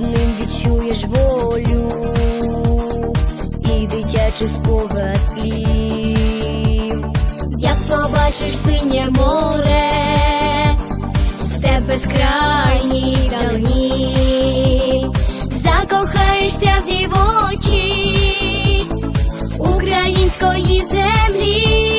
під ним відчуєш волю і дитячий спогад слів. Як побачиш синє море, степ безкрайній давні, закохаєшся в дівочість української землі.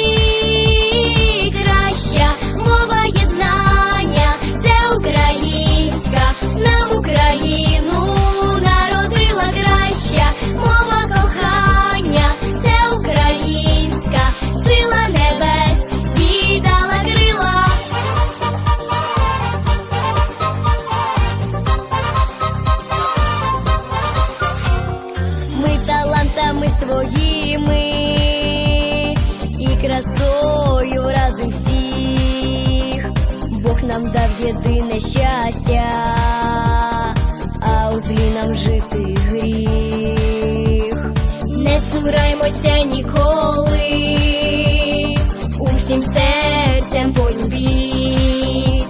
Своїми і красою разом всіх. Бог нам дав єдине щастя, а у злі нам жити гріх. Не цураймося ніколи, усім серцем полюбіть,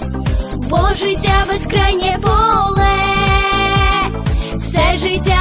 бо життя безкрайнє поле, все життя